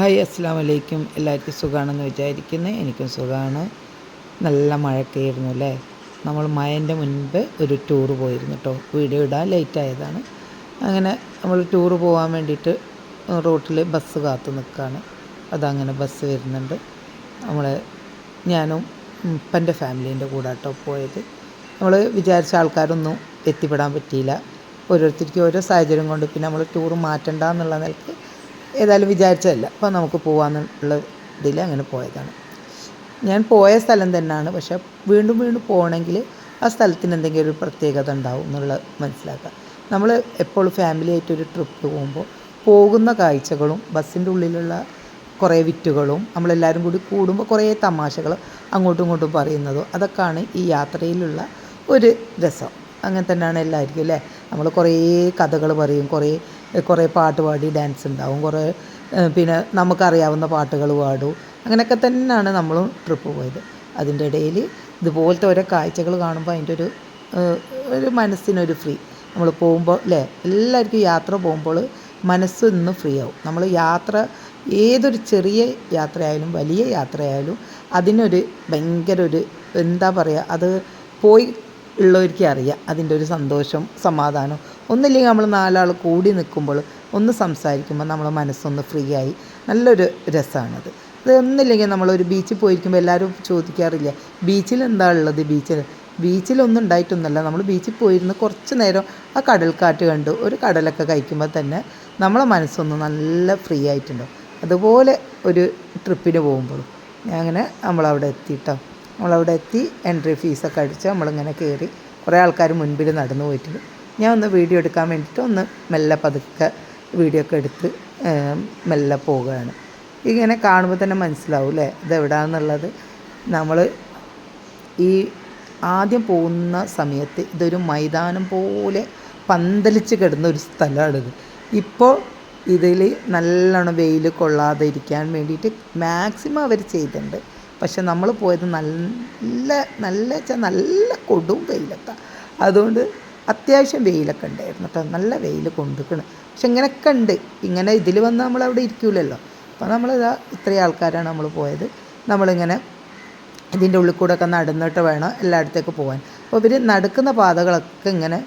Hi അസ്സാം വലൈക്കും എല്ലാവർക്കും സുഖമാണെന്ന് വിചാരിക്കുന്നത് എനിക്കും സുഖമാണ് നല്ല മഴക്കായിരുന്നു അല്ലേ? നമ്മൾ മഴന്റെ മുൻപ് ഒരു ടൂർ പോയിരുന്നു കേട്ടോ വീഡിയോ ഇടാൻ ലേറ്റ് ആയതാണ്. അങ്ങനെ നമ്മൾ ടൂർ പോകാൻ വേണ്ടിയിട്ട് റോട്ടിൽ ബസ് കാത്തു നിൽക്കുകയാണ് അതങ്ങനെ ബസ് വരുന്നുണ്ട്. നമ്മൾ ഞാനും ഉപ്പന്റെ ഫാമിലീന്റെ കൂടെ കേട്ടോ പോയത്. നമ്മൾ വിചാരിച്ച ആൾക്കാരൊന്നും എത്തിപ്പെടാൻ പറ്റിയില്ല. ഓരോരുത്തർക്കും ഓരോ സാഹചര്യം കൊണ്ട് പിന്നെ നമ്മൾ ടൂർ മാറ്റണ്ട എന്നുള്ള നിലയ്ക്ക് ഏതായാലും വിചാരിച്ചതല്ല. അപ്പോൾ നമുക്ക് പോകാമെന്നുള്ള ഇതിൽ അങ്ങനെ പോയതാണ്. ഞാൻ പോയ സ്ഥലം തന്നെയാണ്. പക്ഷെ വീണ്ടും വീണ്ടും പോകണമെങ്കിൽ ആ സ്ഥലത്തിന് എന്തെങ്കിലും ഒരു പ്രത്യേകത ഉണ്ടാവും എന്നുള്ളത് മനസ്സിലാക്കുക. നമ്മൾ എപ്പോഴും ഫാമിലി ആയിട്ട് ഒരു ട്രിപ്പ് പോകുമ്പോൾ പോകുന്ന കാഴ്ചകളും ബസ്സിന്റെ ഉള്ളിലുള്ള കുറേ വിറ്റുകളും നമ്മളെല്ലാവരും കൂടി കൂടുമ്പോൾ കുറേ തമാശകൾ അങ്ങോട്ടും ഇങ്ങോട്ടും പറയുന്നതും അതൊക്കെയാണ് ഈ യാത്രയിലുള്ള ഒരു രസം. അങ്ങനെ തന്നെയാണ് എല്ലാവർക്കും അല്ലേ? നമ്മൾ കുറേ കഥകൾ പറയും കുറേ കുറേ പാട്ട് പാടി ഡാൻസ് ഉണ്ടാവും. കുറേ പിന്നെ നമുക്കറിയാവുന്ന പാട്ടുകൾ പാടും. അങ്ങനെയൊക്കെ തന്നെയാണ് നമ്മളും ട്രിപ്പ് പോയത്. അതിന്റെ ഇടയിൽ ഇതുപോലത്തെ ഓരോ കാഴ്ചകൾ കാണുമ്പോൾ അതിന്റെ ഒരു ഒരു മനസ്സിനൊരു ഫ്രീ നമ്മൾ പോകുമ്പോൾ അല്ലേ എല്ലാവർക്കും യാത്ര പോകുമ്പോൾ മനസ്സ് ഇന്ന് ഫ്രീ ആവും. നമ്മൾ യാത്ര ഏതൊരു ചെറിയ യാത്രയായാലും വലിയ യാത്രയായാലും അതിനൊരു ഭയങ്കര ഒരു എന്താ പറയുക അത് പോയി ഉള്ളവർക്ക് അറിയാം. അതിന്റെ ഒരു സന്തോഷം സമാധാനം ഒന്നില്ലെങ്കിൽ നമ്മൾ നാലാൾ കൂടി നിൽക്കുമ്പോൾ ഒന്ന് സംസാരിക്കുമ്പോൾ നമ്മളെ മനസ്സൊന്ന് ഫ്രീ ആയി. നല്ലൊരു രസമാണത്. അത് ഒന്നില്ലെങ്കിൽ നമ്മളൊരു ബീച്ചിൽ പോയിരിക്കുമ്പോൾ എല്ലാവരും ചോദിക്കാറില്ല ബീച്ചിൽ എന്താ ഉള്ളത്? ബീച്ചിൽ ബീച്ചിലൊന്നും ഉണ്ടായിട്ടൊന്നുമല്ല. നമ്മൾ ബീച്ചിൽ പോയിരുന്ന് കുറച്ച് നേരം ആ കടൽക്കാറ്റ് കണ്ടു. ഒരു കടലൊക്കെ കഴിക്കുമ്പോൾ തന്നെ നമ്മളെ മനസ്സൊന്ന് നല്ല ഫ്രീ ആയിട്ടുണ്ടാവും അതുപോലെ ഒരു ട്രിപ്പിന് പോകുമ്പോഴും. അങ്ങനെ നമ്മളവിടെ എത്തിയിട്ടോ നമ്മളവിടെ എത്തി എൻട്രി ഫീസൊക്കെ അടിച്ച് നമ്മളിങ്ങനെ കയറി കുറേ ആൾക്കാർ മുൻപിൽ നടന്നു പോയിട്ടുണ്ട്. ഞാൻ ഒന്ന് വീഡിയോ എടുക്കാൻ വേണ്ടിയിട്ട് ഒന്ന് മെല്ലെ പതുക്കെ വീഡിയോ ഒക്കെ എടുത്ത് മെല്ലെ പോവുകയാണ്. ഇങ്ങനെ കാണുമ്പോൾ തന്നെ മനസ്സിലാവും അല്ലേ ഇതെവിടാന്നുള്ളത്? നമ്മൾ ഈ ആദ്യം പോകുന്ന സമയത്ത് ഇതൊരു മൈതാനം പോലെ പന്തലിച്ച് കിടന്ന ഒരു സ്ഥലമാണിത്. ഇപ്പോൾ ഇതിൽ നല്ലോണം വെയിൽ കൊള്ളാതെ ഇരിക്കാൻ വേണ്ടിയിട്ട് മാക്സിമം അവർ ചെയ്തിട്ടുണ്ട്. പക്ഷെ നമ്മൾ പോയത് നല്ല നല്ല വെച്ചാൽ നല്ല കൊടും വെയിലത്താണ് അതുകൊണ്ട് അത്യാവശ്യം വെയിലൊക്കെ ഉണ്ടായിരുന്നു. കേട്ടോ നല്ല വെയിൽ കൊണ്ടുക്കണം. പക്ഷെ ഇങ്ങനെയൊക്കെ ഉണ്ട്. ഇങ്ങനെ ഇതിൽ വന്ന് നമ്മൾ അവിടെ ഇരിക്കൂലല്ലോ. അപ്പോൾ നമ്മൾ ഇതാ ഇത്രയും ആൾക്കാരാണ് നമ്മൾ പോയത്. നമ്മളിങ്ങനെ ഇതിന്റെ ഉള്ളിൽ കൂടെ ഒക്കെ നടന്നിട്ട് വേണം എല്ലായിടത്തേക്ക് പോകാൻ. അപ്പോൾ ഇവർ നടക്കുന്ന പാതകളൊക്കെ ഇങ്ങനെ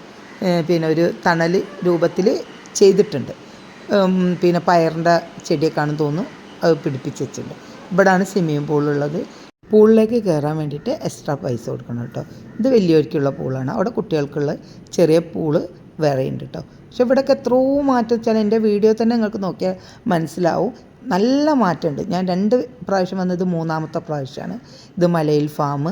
പിന്നെ ഒരു തണൽ രൂപത്തിൽ ചെയ്തിട്ടുണ്ട്. പിന്നെ പയറിന്റെ ചെടിയൊക്കെയാണെന്ന് തോന്നുന്നു. അത് പിടിപ്പിച്ച് വെച്ചിട്ടുണ്ട്. ഇവിടെയാണ് സ്വിമ്മിങ് പൂളുള്ളത് പൂളിലേക്ക് കയറാൻ വേണ്ടിയിട്ട് എക്സ്ട്രാ പൈസ കൊടുക്കണം കേട്ടോ. ഇത് വലിയവർക്കുള്ള പൂളാണ്. അവിടെ കുട്ടികൾക്കുള്ള ചെറിയ പൂൾ വേറെ ഉണ്ട് കേട്ടോ. പക്ഷെ ഇവിടെയൊക്കെ എത്രയോ മാറ്റം വെച്ചാൽ എന്റെ വീഡിയോ തന്നെ നിങ്ങൾക്ക് നോക്കിയാൽ മനസ്സിലാവും. നല്ല മാറ്റമുണ്ട്. ഞാൻ രണ്ട് പ്രാവശ്യം വന്നത് മൂന്നാമത്തെ പ്രാവശ്യമാണ്. ഇത് മലയിൽ ഫാം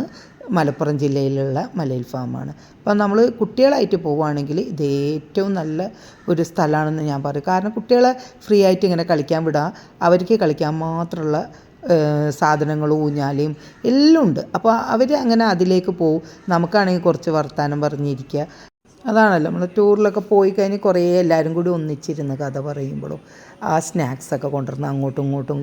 മലപ്പുറം ജില്ലയിലുള്ള മലയിൽ ഫാമാണ് അപ്പം നമ്മൾ കുട്ടികളായിട്ട് പോവുകയാണെങ്കിൽ ഇത് ഏറ്റവും നല്ല ഒരു സ്ഥലമാണെന്ന് ഞാൻ പറയും. കാരണം കുട്ടികളെ ഫ്രീ ആയിട്ട് ഇങ്ങനെ കളിക്കാൻ വിടാം. അവർക്ക് കളിക്കാൻ മാത്രമുള്ള സാധനങ്ങളും ഊഞ്ഞാലയും എല്ലാം ഉണ്ട്. അപ്പോൾ അവർ അങ്ങനെ അതിലേക്ക് പോവും. നമുക്കാണെങ്കിൽ കുറച്ച് വർത്തമാനം പറഞ്ഞിരിക്കുക. അതാണല്ലോ നമ്മൾ ടൂറിലൊക്കെ പോയി കഴിഞ്ഞ് കുറേ എല്ലാവരും കൂടി ഒന്നിച്ചിരുന്ന് കഥ പറയുമ്പോഴും ആ സ്നാക്സൊക്കെ കൊണ്ടുവന്ന് അങ്ങോട്ടും ഇങ്ങോട്ടും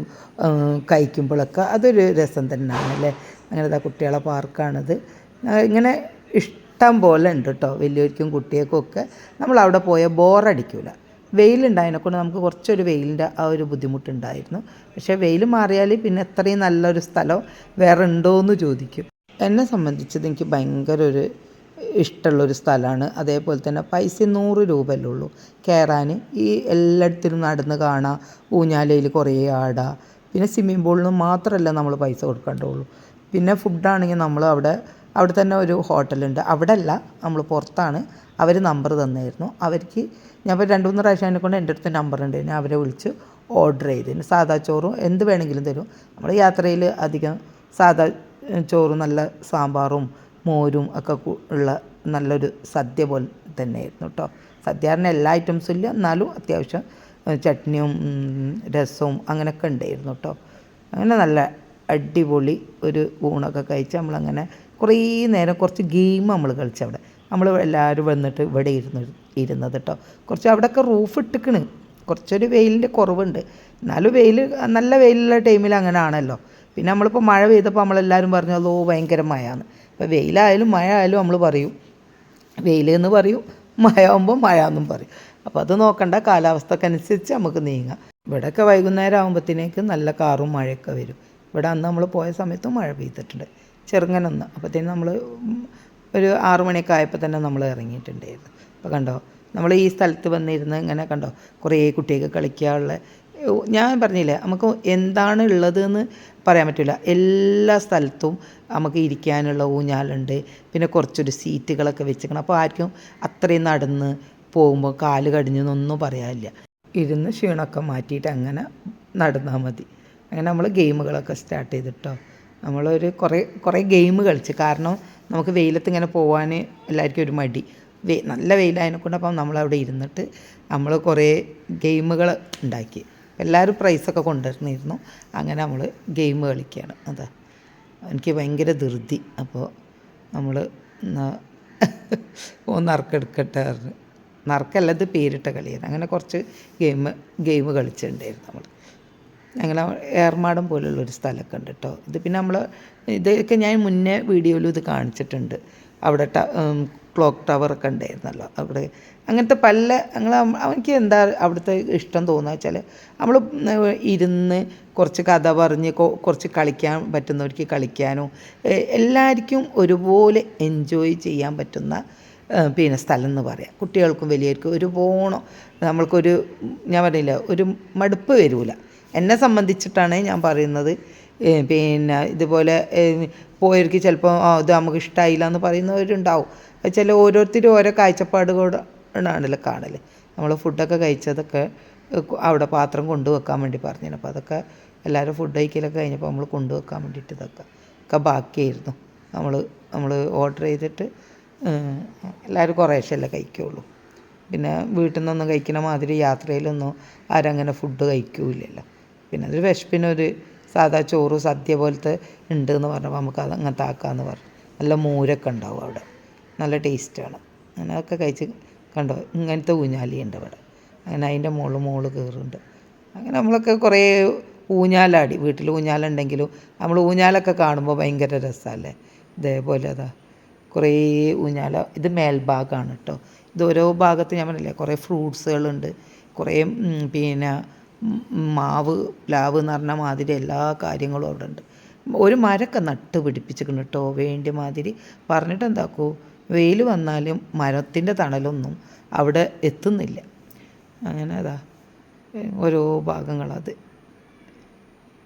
കഴിക്കുമ്പോഴൊക്കെ അതൊരു രസം തന്നെയാണ് അല്ലേ അങ്ങനത്തെ കുട്ടികളെ പാർക്കാണിത്. ഇങ്ങനെ ഇഷ്ടം പോലെ ഉണ്ട് കേട്ടോ. വലിയവർക്കും കുട്ടികൾക്കും ഒക്കെ. നമ്മൾ അവിടെ പോയാൽ ബോറടിക്കില്ല വെയിലുണ്ടായതിനെക്കൊണ്ട് നമുക്ക് കുറച്ചൊരു വെയിലിന്റെ ആ ഒരു ബുദ്ധിമുട്ടുണ്ടായിരുന്നു. പക്ഷേ വെയിൽ മാറിയാൽ പിന്നെ എത്രയും നല്ലൊരു സ്ഥലം വേറെ ഉണ്ടോ എന്ന് ചോദിക്കും. എന്നെ സംബന്ധിച്ചത് എനിക്ക് ഭയങ്കര ഒരു ഇഷ്ടമുള്ളൊരു സ്ഥലമാണ്. അതേപോലെ തന്നെ പൈസ നൂറ് രൂപയല്ലേ ഉള്ളൂ. കയറാൻ ഈ എല്ലായിടത്തിലും നടന്ന് കാണാം. ഊഞ്ഞാലയിൽ കുറേ ആടാം. പിന്നെ സ്വിമ്മിംഗ് പൂളിന് മാത്രമല്ല നമ്മൾ പൈസ കൊടുക്കേണ്ടുള്ളൂ. പിന്നെ ഫുഡാണെങ്കിൽ നമ്മൾ അവിടെ അവിടെ തന്നെ ഒരു ഹോട്ടലുണ്ട്. അവിടെ അല്ല നമ്മൾ പുറത്താണ് അവർ നമ്പർ തന്നായിരുന്നു. അവർക്ക് ഞാൻ ഇപ്പോൾ രണ്ട് മൂന്ന് പ്രാവശ്യം അതിനെ കൊണ്ട് എന്റെ അടുത്ത് നമ്പർ ഉണ്ട്. ഞാൻ അവരെ വിളിച്ച് ഓർഡർ ചെയ്തു. സാദാ ചോറും എന്ത് വേണമെങ്കിലും തരും. നമ്മൾ യാത്രയിൽ അധികം സാദാ ചോറും നല്ല സാമ്പാറും മോരും ഒക്കെ ഉള്ള നല്ലൊരു സദ്യ പോലെ തന്നെയായിരുന്നു കേട്ടോ. സദ്യ പറഞ്ഞാൽ എല്ലാ ഐറ്റംസും ഇല്ല. എന്നാലും അത്യാവശ്യം ചട്നിയും രസവും അങ്ങനെയൊക്കെ ഉണ്ടായിരുന്നു കേട്ടോ. അങ്ങനെ നല്ല അടിപൊളി ഒരു ഊണൊക്കെ കഴിച്ച് നമ്മളങ്ങനെ കുറേ നേരം കുറച്ച് ഗെയിം നമ്മൾ കളിച്ചവിടെ. നമ്മൾ എല്ലാവരും വന്നിട്ട് ഇവിടെ ഇരുന്ന് ഇരുന്നത് കേട്ടോ കുറച്ച് അവിടെയൊക്കെ റൂഫ് ഇട്ടിക്കണ്. കുറച്ചൊരു വെയിലിന്റെ കുറവുണ്ട്. എന്നാലും വെയിൽ നല്ല വെയിലുള്ള ടൈമിൽ അങ്ങനെ ആണല്ലോ പിന്നെ നമ്മളിപ്പോൾ മഴ പെയ്തപ്പോൾ നമ്മളെല്ലാവരും പറഞ്ഞു അതോ ഭയങ്കര മഴയാണ്. അപ്പോൾ വെയിലായാലും മഴ ആയാലും നമ്മൾ പറയും. വെയിൽ എന്ന് പറയും മഴ ആകുമ്പോൾ മഴ എന്നും പറയും. അപ്പോൾ അത് നോക്കണ്ട കാലാവസ്ഥക്കനുസരിച്ച് നമുക്ക് നീങ്ങാം. ഇവിടെയൊക്കെ വൈകുന്നേരം ആകുമ്പോഴത്തേക്ക് നല്ല കാറും മഴയൊക്കെ വരും. ഇവിടെ അന്ന് നമ്മൾ പോയ സമയത്തും മഴ പെയ്തിട്ടുണ്ട്. ചെറുങ്ങനൊന്ന്. അപ്പോഴത്തേനും നമ്മൾ ഒരു ആറു മണിയൊക്കെ ആയപ്പോൾ തന്നെ നമ്മൾ ഇറങ്ങിയിട്ടുണ്ടായിരുന്നു. അപ്പോൾ കണ്ടോ നമ്മൾ ഈ സ്ഥലത്ത് വന്നിരുന്ന് ഇങ്ങനെ കണ്ടോ കുറേ കുട്ടികൾക്ക് കളിക്കാനുള്ള ഞാൻ പറഞ്ഞില്ലേ നമുക്ക് എന്താണ് ഉള്ളതെന്ന് പറയാൻ പറ്റില്ല എല്ലാ സ്ഥലത്തും നമുക്ക് ഇരിക്കാനുള്ള ഊഞ്ഞാലുണ്ട് പിന്നെ കുറച്ചൊരു സീറ്റുകളൊക്കെ വെച്ചിരിക്കണം. അപ്പോൾ ആർക്കും അത്രയും നടന്ന് പോകുമ്പോൾ കാൽ കടിഞ്ഞെന്നൊന്നും പറയാനില്ല. ഇരുന്ന് ക്ഷീണമൊക്കെ മാറ്റിയിട്ട് അങ്ങനെ നടന്നാൽ മതി. അങ്ങനെ നമ്മൾ ഗെയിമുകളൊക്കെ സ്റ്റാർട്ട് ചെയ്തിട്ടോ. നമ്മളൊരു കുറേ കുറേ ഗെയിം കളിച്ച്. കാരണം നമുക്ക് വെയിലത്ത് ഇങ്ങനെ പോകാൻ എല്ലാവർക്കും ഒരു മടി. വെ നല്ല വെയിലായതിനെ കൊണ്ട് അപ്പം നമ്മളവിടെ ഇരുന്നിട്ട് നമ്മൾ കുറേ ഗെയിമുകൾ ഉണ്ടാക്കി. എല്ലാവരും പ്രൈസൊക്കെ കൊണ്ടുവരുന്നിരുന്നു അങ്ങനെ നമ്മൾ ഗെയിം കളിക്കുകയാണ് അതാ. എനിക്ക് ഭയങ്കര ധൃതി. അപ്പോൾ നമ്മൾ നറുക്കെടുക്കട്ടെ പറഞ്ഞു. നറുക്കല്ല ഇത് പേരിട്ട കളിയാണ്. അങ്ങനെ കുറച്ച് ഗെയിം ഗെയിം കളിച്ചിട്ടുണ്ടായിരുന്നു നമ്മൾ അങ്ങനെ ഏർമാടം പോലുള്ളൊരു സ്ഥലമൊക്കെ ഉണ്ട് കേട്ടോ ഇത് പിന്നെ നമ്മൾ ഇതൊക്കെ ഞാൻ മുന്നേ വീഡിയോയിലും ഇത് കാണിച്ചിട്ടുണ്ട്. അവിടെ ട ക്ലോക്ക് ടവറൊക്കെ ഉണ്ടായിരുന്നല്ലോ അവിടെ. അങ്ങനത്തെ പല ഞങ്ങൾ എനിക്ക് എന്താ അവിടുത്തെ ഇഷ്ടം തോന്നുക വെച്ചാൽ നമ്മൾ ഇരുന്ന് കുറച്ച് കഥ പറഞ്ഞ് കുറച്ച് കളിക്കാൻ പറ്റുന്നവർക്ക് കളിക്കാനോ എല്ലാവർക്കും ഒരുപോലെ എൻജോയ് ചെയ്യാൻ പറ്റുന്ന പിന്നെ സ്ഥലം എന്ന് പറയാം. കുട്ടികൾക്കും വലിയവർക്കും ഒരു പോണം നമ്മൾക്കൊരു ഞാൻ പറഞ്ഞില്ല ഒരു മടുപ്പ് വരില്ല എന്നെ സംബന്ധിച്ചിട്ടാണ് ഞാൻ പറയുന്നത്. പിന്നെ ഇതുപോലെ പോയവർക്ക് ചിലപ്പോൾ ഇത് നമുക്ക് ഇഷ്ടമായില്ല എന്ന് പറയുന്നവരുണ്ടാവും. ചില ഓരോരുത്തരും ഓരോ കാഴ്ചപ്പാടുകളാണല്ലോ കാണൽ നമ്മൾ ഫുഡൊക്കെ കഴിച്ചതൊക്കെ അവിടെ പാത്രം കൊണ്ടുവെക്കാൻ വേണ്ടി പറഞ്ഞു അപ്പോൾ അതൊക്കെ എല്ലാവരും ഫുഡ് കഴിക്കലൊക്കെ കഴിഞ്ഞപ്പോൾ നമ്മൾ കൊണ്ടുവെക്കാൻ വേണ്ടിയിട്ട് ഇതൊക്കെ ഒക്കെ ബാക്കിയായിരുന്നു. നമ്മൾ നമ്മൾ ഓർഡർ ചെയ്തിട്ട് എല്ലാവരും കുറേശ്ശല്ലേ കഴിക്കുകയുള്ളൂ പിന്നെ വീട്ടിൽ നിന്നൊന്നും കഴിക്കുന്ന മാതിരി യാത്രയിലൊന്നും ആരും അങ്ങനെ ഫുഡ് കഴിക്കൂലല്ലോ പിന്നെ അതൊരു വിശപ്പിനൊരു സാധാ ചോറ് സദ്യ പോലത്തെ ഉണ്ട് എന്ന് പറഞ്ഞപ്പോൾ നമുക്ക് അത് അങ്ങനത്തെ ആക്കാമെന്ന് പറഞ്ഞു. നല്ല മൂരൊക്കെ ഉണ്ടാവും അവിടെ. നല്ല ടേസ്റ്റാണ് അങ്ങനെ അതൊക്കെ കഴിച്ച് കണ്ടോ. ഇങ്ങനത്തെ ഊഞ്ഞാലിയുണ്ട് അവിടെ അങ്ങനെ അതിന്റെ മുകളിൽ മുകളിൽ കയറുന്നുണ്ട്. അങ്ങനെ നമ്മളൊക്കെ കുറേ ഊഞ്ഞാലാടി. വീട്ടിൽ ഊഞ്ഞാലുണ്ടെങ്കിലും നമ്മൾ ഊഞ്ഞാലൊക്കെ കാണുമ്പോൾ ഭയങ്കര രസമല്ലേ? ഇതേപോലെ അതാ. കുറേ ഊഞ്ഞാല. ഇത് മേൽഭാഗമാണ് കേട്ടോ ഇത് ഓരോ ഭാഗത്ത് ഞാൻ പറഞ്ഞില്ലേ കുറേ ഫ്രൂട്ട്സുകളുണ്ട് കുറേ പിന്നെ മാവ് പ്ലാവ് എന്ന് പറഞ്ഞ മാതിരി എല്ലാ കാര്യങ്ങളും അവിടെ ഉണ്ട്. ഒരു മരമൊക്കെ നട്ട് പിടിപ്പിച്ചിരിക്കുന്നു കേട്ടോ വേണ്ടി മാതിരി. പറഞ്ഞിട്ട് എന്താക്കൂ വെയിൽ വന്നാലും മരത്തിന്റെ തണലൊന്നും അവിടെ എത്തുന്നില്ല. അങ്ങനെ അതാ ഓരോ ഭാഗങ്ങളത്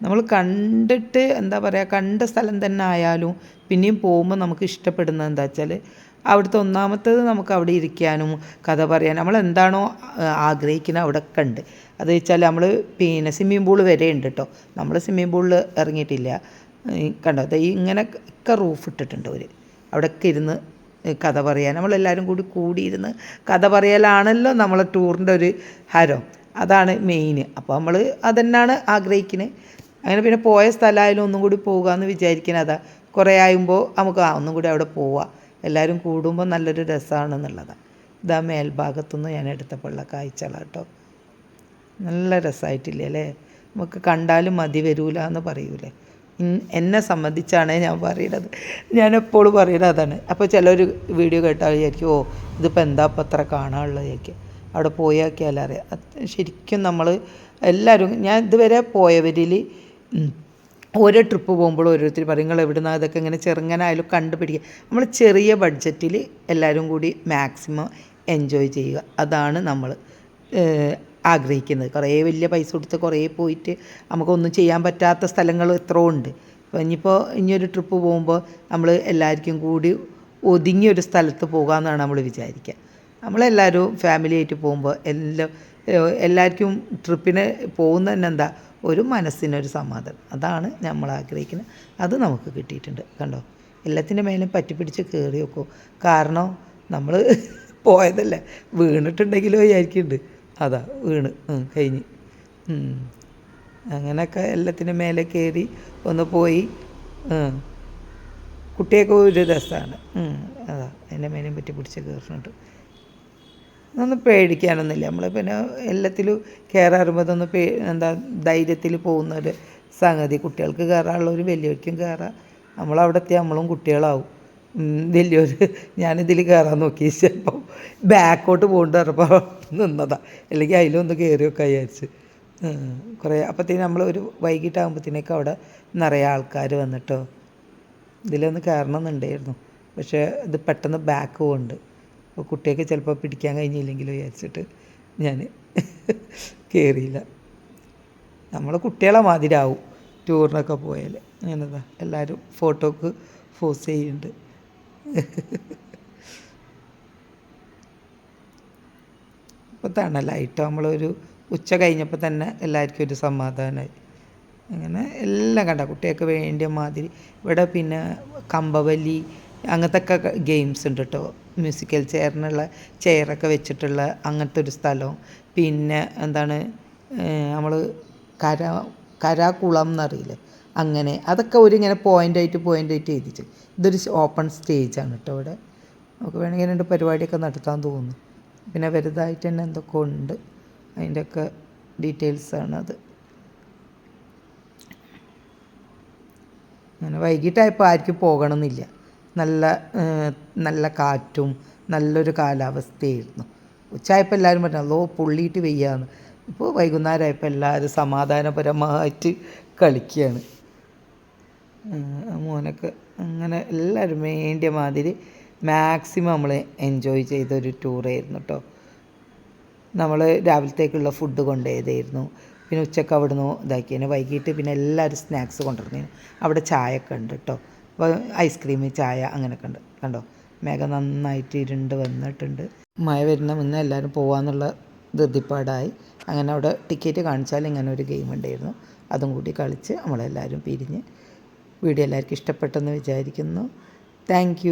നമ്മൾ കണ്ടിട്ട് എന്താ പറയുക കണ്ട സ്ഥലം തന്നെ ആയാലും പിന്നെയും പോകുമ്പോൾ നമുക്ക് ഇഷ്ടപ്പെടുന്നത് എന്താ വെച്ചാൽ അവിടുത്തെ ഒന്നാമത്തേത് നമുക്ക് അവിടെ ഇരിക്കാനും കഥ പറയാനും നമ്മൾ എന്താണോ ആഗ്രഹിക്കുന്നത് അവിടെ ഉണ്ട് അത് വെച്ചാൽ നമ്മൾ പിന്നെ സ്വിമ്മിംഗ് പൂൾ വരെ ഉണ്ട് കേട്ടോ നമ്മൾ സ്വിമ്മിംഗ് പൂളിൽ ഇറങ്ങിയിട്ടില്ല. കണ്ടോ? ഈ ഇങ്ങനെ ഒക്കെ റൂഫ് ഇട്ടിട്ടുണ്ട് അവർ അവിടെയൊക്കെ ഇരുന്ന് കഥ പറയാൻ. നമ്മളെല്ലാവരും കൂടി കൂടിയിരുന്ന് കഥ പറയലാണല്ലോ നമ്മളെ ടൂറിന്റെ ഒരു ഹരം. അതാണ് മെയിൻ അപ്പോൾ നമ്മൾ അതന്നാണ് ആഗ്രഹിക്കുന്നത് അങ്ങനെ പിന്നെ പോയ സ്ഥലമായാലും ഒന്നും കൂടി പോകുക എന്ന് വിചാരിക്കുന്നത് അതാ കുറേ ആയുമ്പോൾ നമുക്ക് ആ ഒന്നും കൂടി അവിടെ പോവാം. എല്ലാവരും കൂടുമ്പോൾ നല്ലൊരു രസമാണെന്നുള്ളതാണ് ഇതാ മേൽഭാഗത്തുനിന്ന് ഞാൻ എടുത്തപ്പോഴുള്ള കാഴ്ചകളാണ് കേട്ടോ നല്ല രസമായിട്ടില്ലേ അല്ലേ? നമുക്ക് കണ്ടാലും മതി വരൂല എന്ന് പറയൂലേ എന്നെ സംബന്ധിച്ചാണ് ഞാൻ പറയുന്നത് ഞാൻ എപ്പോഴും പറയുന്നത് അതാണ്. അപ്പോൾ ചിലർ വീഡിയോ കേട്ടാൽ വിചാരിക്കും ഓ ഇതിപ്പോൾ എന്താ ഇപ്പം അത്ര കാണാനുള്ളത് ചോദിക്കും അവിടെ പോയാക്കിയാലറിയാം. ശരിക്കും നമ്മൾ എല്ലാവരും ഞാൻ ഇതുവരെ പോയവരിൽ ഓരോ ട്രിപ്പ് പോകുമ്പോഴും ഓരോരുത്തർ പറയും നിങ്ങൾ എവിടെ നിന്നാൽ ഇതൊക്കെ ഇങ്ങനെ ചെറുങ്ങനായാലും കണ്ടുപിടിക്കുക നമ്മൾ ചെറിയ ബഡ്ജറ്റിൽ എല്ലാവരും കൂടി മാക്സിമം എൻജോയ് ചെയ്യുക. അതാണ് നമ്മൾ ആഗ്രഹിക്കുന്നത്. കുറേ വലിയ പൈസ കൊടുത്ത് കുറേ പോയിട്ട് നമുക്കൊന്നും ചെയ്യാൻ പറ്റാത്ത സ്ഥലങ്ങൾ എത്രയോ ഉണ്ട്. അപ്പോൾ ഇനിയിപ്പോൾ ഇനിയൊരു ട്രിപ്പ് പോകുമ്പോൾ നമ്മൾ എല്ലാവർക്കും കൂടി ഒതുങ്ങിയൊരു സ്ഥലത്ത് പോകാമെന്നാണ് നമ്മൾ വിചാരിക്കുക നമ്മളെല്ലാവരും ഫാമിലിയായിട്ട് പോകുമ്പോൾ എല്ലാം എല്ലാവർക്കും ട്രിപ്പിന് പോകുന്ന തന്നെ എന്താ ഒരു മനസ്സിനൊരു സമാധാനം. അതാണ് നമ്മൾ ആഗ്രഹിക്കുന്നത് അത് നമുക്ക് കിട്ടിയിട്ടുണ്ട്. കണ്ടോ? എല്ലാത്തിന്റെ മേലും പറ്റിപ്പിടിച്ച് കയറി വെക്കും. കാരണം നമ്മൾ പോയതല്ല? വീണിട്ടുണ്ടെങ്കിലോ വിചാരിക്കുന്നുണ്ട് അതാ വീണ്. കഴിഞ്ഞ്. അങ്ങനെയൊക്കെ എല്ലാത്തിന്റെ മേലെ കയറി ഒന്ന് പോയി. കുട്ടിയൊക്കെ ഒരു രസമാണ് അതാ. എന്റെ മേലും പറ്റി പിടിച്ച് കയറുന്നുണ്ട് ഒന്നും പേടിക്കാനൊന്നുമില്ല. നമ്മൾ പിന്നെ എല്ലാത്തിലും കയറാറുമ്പോൾ അതൊന്ന് പേ എന്താ ധൈര്യത്തിൽ പോകുന്ന ഒരു സംഗതി. കുട്ടികൾക്ക് കയറാനുള്ളവർ വലിയവർക്കും കയറാം നമ്മളവിടെ എത്തി നമ്മളും കുട്ടികളാവും. വലിയൊരു ഞാനിതിൽ കയറാൻ നോക്കി. ചിലപ്പോൾ ബാക്കോട്ട് പോകേണ്ട പറഞ്ഞപ്പോൾ നിന്നതാ. അല്ലെങ്കിൽ അതിലൊന്ന് കയറി വെക്കാൻ വിചാരിച്ച്. കുറേ അപ്പോഴത്തേന് നമ്മൾ ഒരു വൈകിട്ടാകുമ്പോഴത്തേനൊക്കെ അവിടെ നിറയെ ആൾക്കാർ വന്നിട്ടോ. ഇതിലൊന്ന് കയറണം എന്നുണ്ടായിരുന്നു. പക്ഷേ ഇത് പെട്ടെന്ന് ബാക്ക് പോകുന്നുണ്ട് അപ്പോൾ കുട്ടിയൊക്കെ ചിലപ്പോൾ പിടിക്കാൻ കഴിഞ്ഞില്ലെങ്കിൽ വിചാരിച്ചിട്ട് ഞാൻ കയറിയില്ല നമ്മൾ കുട്ടികളെ മാതിരാവും ടൂറിനൊക്കെ പോയാൽ അങ്ങനെതാ എല്ലാവരും ഫോട്ടോക്ക് ഫോസ് ചെയ്യുന്നുണ്ട്. ഇപ്പോൾ തണലായിട്ടോ നമ്മളൊരു ഉച്ച കഴിഞ്ഞപ്പോൾ തന്നെ എല്ലാവർക്കും ഒരു സമാധാനമായി അങ്ങനെ എല്ലാം കണ്ട കുട്ടികൾക്ക് വേണ്ടിയ മാതിരി. ഇവിടെ പിന്നെ കമ്പവല്ലി അങ്ങനത്തെ ഒക്കെ ഗെയിംസ് ഉണ്ട് കേട്ടോ മ്യൂസിക്കൽ ചെയറിനുള്ള ചെയറൊക്കെ വെച്ചിട്ടുള്ള അങ്ങനത്തെ ഒരു സ്ഥലവും പിന്നെ എന്താണ് നമ്മൾ കര കരാകുളം എന്നറിയില്ലേ? അങ്ങനെ അതൊക്കെ ഒരു ഇങ്ങനെ പോയിന്റായിട്ട് പോയിന്റായിട്ട് എഴുതിച്ച്. ഇതൊരു ഓപ്പൺ സ്റ്റേജാണ് കേട്ടോ ഇവിടെ. നമുക്ക് വേണമെങ്കിൽ രണ്ട് പരിപാടിയൊക്കെ നടത്താൻ തോന്നുന്നു. പിന്നെ വലുതായിട്ട് തന്നെ എന്തൊക്കെ ഉണ്ട്. അതിന്റെയൊക്കെ ഡീറ്റെയിൽസാണ് അത്. അങ്ങനെ വൈകിട്ടായപ്പോൾ ആർക്കും പോകണമെന്നില്ല. നല്ല നല്ല കാറ്റും നല്ലൊരു കാലാവസ്ഥയായിരുന്നു. ഉച്ചയായപ്പോൾ എല്ലാവരും പറഞ്ഞു അതോ പൊള്ളിയിട്ട് വെയ്യാന്ന്. ഇപ്പോൾ വൈകുന്നേരമായപ്പോൾ എല്ലാവരും സമാധാനപരമായിട്ട് കളിക്കുകയാണ് മോനൊക്കെ അങ്ങനെ എല്ലാവരും വേണ്ടിയ മാതിരി മാക്സിമം നമ്മൾ എൻജോയ് ചെയ്തൊരു ടൂറായിരുന്നു കേട്ടോ നമ്മൾ രാവിലത്തേക്കുള്ള ഫുഡ് കൊണ്ടുപോയതായിരുന്നു പിന്നെ ഉച്ചയ്ക്ക് അവിടുന്ന് ഇതാക്കിയതിന് വൈകിട്ട് പിന്നെ എല്ലാവരും സ്നാക്സ് കൊണ്ടുവരുന്നതിന് അവിടെ ചായ ഒക്കെ ഉണ്ട് കേട്ടോ ഐസ്ക്രീം ചായ അങ്ങനെയൊക്കെ ഉണ്ട്. കണ്ടോ? മേഘം നന്നായിട്ട് ഇരുണ്ട് വന്നിട്ടുണ്ട്. മഴ വരുന്ന മുന്നേ എല്ലാവരും പോകാമെന്നുള്ള ധൃതിപ്പാടായി. അങ്ങനെ അവിടെ ടിക്കറ്റ് കാണിച്ചാൽ ഇങ്ങനെ ഒരു ഗെയിം ഉണ്ടായിരുന്നു. അതും കൂടി കളിച്ച് നമ്മളെല്ലാവരും പിരിഞ്ഞ് വീഡിയോ എല്ലാവർക്കും ഇഷ്ടപ്പെട്ടെന്ന് വിചാരിക്കുന്നു. താങ്ക്